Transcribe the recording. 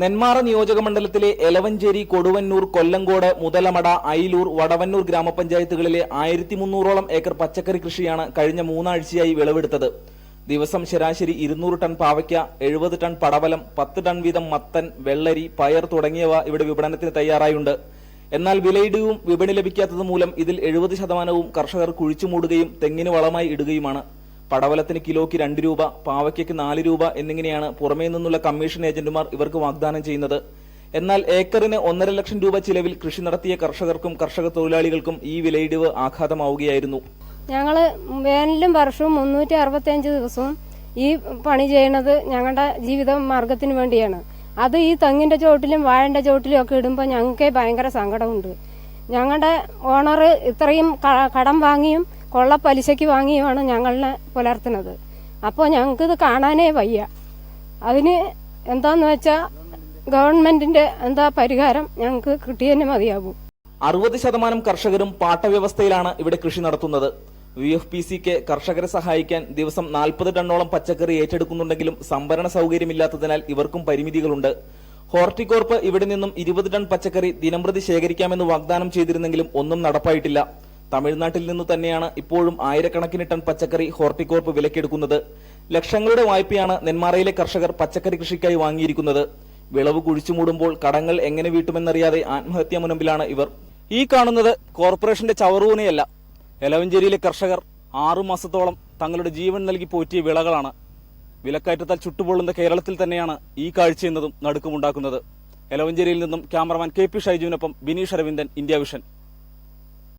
നെന്മാറ നിയോജക മണ്ഡലത്തിലെ എലവഞ്ചേരി കൊടുവന്നൂർ കൊല്ലങ്കോട് മുതലമട അയിലൂർ വടവന്നൂർ ഗ്രാമപഞ്ചായത്തുകളിലെ ആയിരത്തി മുന്നൂറോളം ഏക്കർ പച്ചക്കറി കൃഷിയാണ് കഴിഞ്ഞ മൂന്നാഴ്ചയായി വിളവെടുത്തത്. ദിവസം ശരാശരി ഇരുന്നൂറ് ടൺ പാവയ്ക്ക എഴുപത് ടൺ പടവലം പത്ത് ടൺ വീതം മത്തൻ വെള്ളരി പയർ തുടങ്ങിയവ ഇവിടെ വിപണനത്തിന് തയ്യാറായുണ്ട്. എന്നാൽ വിലയിടിവും വിപണി ലഭിക്കാത്തത് മൂലം ഇതിൽ എഴുപത് ശതമാനവും കർഷകർ കുഴിച്ചുമൂടുകയും തെങ്ങിന് വളമായി ഇടുകയുമാണ്. പടവലത്തിന് കിലോയ്ക്ക് രണ്ട് രൂപ പാവയ്ക്കയ്ക്ക് നാല് രൂപ എന്നിങ്ങനെയാണ് പുറമേ നിന്നുള്ള കമ്മീഷൻ ഏജന്റുമാർ ഇവർക്ക് വാഗ്ദാനം ചെയ്യുന്നത്. എന്നാൽ ഏക്കറിന് ഒന്നര ലക്ഷം രൂപ ചിലവിൽ കൃഷി നടത്തിയ കർഷകർക്കും കർഷക തൊഴിലാളികൾക്കും ഈ വിലയിടിവ് ആഘാതമാവുകയായിരുന്നു. ഞങ്ങൾ വേനലും വർഷവും മുന്നൂറ്റി അറുപത്തിയഞ്ച് ദിവസവും ഈ പണി ചെയ്യണത് ഞങ്ങളുടെ ജീവിത മാർഗത്തിന് വേണ്ടിയാണ്. അത് ഈ തെങ്ങിന്റെ ചോട്ടിലും വാഴന്റെ ചോട്ടിലും ഒക്കെ ഇടുമ്പോൾ ഞങ്ങൾക്ക് ഭയങ്കര സങ്കടമുണ്ട്. ഞങ്ങളുടെ ഓണർ ഇത്രയും കടം വാങ്ങിയും കൊള്ള പലിശയ്ക്ക് വാങ്ങിയുമാണ് ഞങ്ങളെ പുലർത്തുന്നത്. അപ്പോൾ ഞങ്ങൾക്കിത് കാണാനേ വയ്യ. അതിന് എന്താന്ന് വെച്ചാൽ ഗവൺമെന്റിന്റെ എന്താ പരിഹാരം ഞങ്ങൾക്ക് കിട്ടിയതന്നെ മതിയാകും അറുപത് ശതമാനം കർഷകരും പാട്ടവ്യവസ്ഥയിലാണ് ഇവിടെ കൃഷി നടത്തുന്നത്. വി എഫ് പി സിക്ക് കർഷകരെ സഹായിക്കാൻ ദിവസം നാൽപ്പത് ടണ്ണോളം പച്ചക്കറി ഏറ്റെടുക്കുന്നുണ്ടെങ്കിലും സംഭരണ സൗകര്യമില്ലാത്തതിനാൽ ഇവർക്കും പരിമിതികളുണ്ട്. ഹോർട്ടികോർപ്പ് ഇവിടെ നിന്നും ഇരുപത് ടൺ പച്ചക്കറി ദിനംപ്രതി ശേഖരിക്കാമെന്ന് വാഗ്ദാനം ചെയ്തിരുന്നെങ്കിലും ഒന്നും നടപ്പായിട്ടില്ല. തമിഴ്നാട്ടിൽ നിന്നു തന്നെയാണ് ഇപ്പോഴും ആയിരക്കണക്കിന് ടൺ പച്ചക്കറി ഹോർട്ടികോർപ്പ് വിലക്കെടുക്കുന്നത്. ലക്ഷങ്ങളുടെ വായ്പയാണ് നെന്മാറയിലെ കർഷകർ പച്ചക്കറി കൃഷിക്കായി വാങ്ങിയിരിക്കുന്നത്. വിളവ് കുഴിച്ചുമൂടുമ്പോൾ കടങ്ങൾ എങ്ങനെ വീട്ടുമെന്നറിയാതെ ആത്മഹത്യാ മുനമ്പിലാണ് ഇവർ. ഈ കാണുന്നത് കോർപ്പറേഷന്റെ ചവറൂനയല്ല എലവഞ്ചേരിയിലെ കർഷകർ ആറു മാസത്തോളം തങ്ങളുടെ ജീവൻ നൽകി പോറ്റിയ വിളകളാണ്. വിലക്കയറ്റത്താൽ ചുട്ടുപൊള്ളുന്ന കേരളത്തിൽ തന്നെയാണ് ഈ കാഴ്ച എന്നതും നടുക്കമുണ്ടാക്കുന്നത്. എലവഞ്ചേരിയിൽ നിന്നും ക്യാമറമാൻ കെ പി ഷൈജുവിനൊപ്പം ബിനീഷ് അരവിന്ദൻ ഇന്ത്യ വിഷൻ.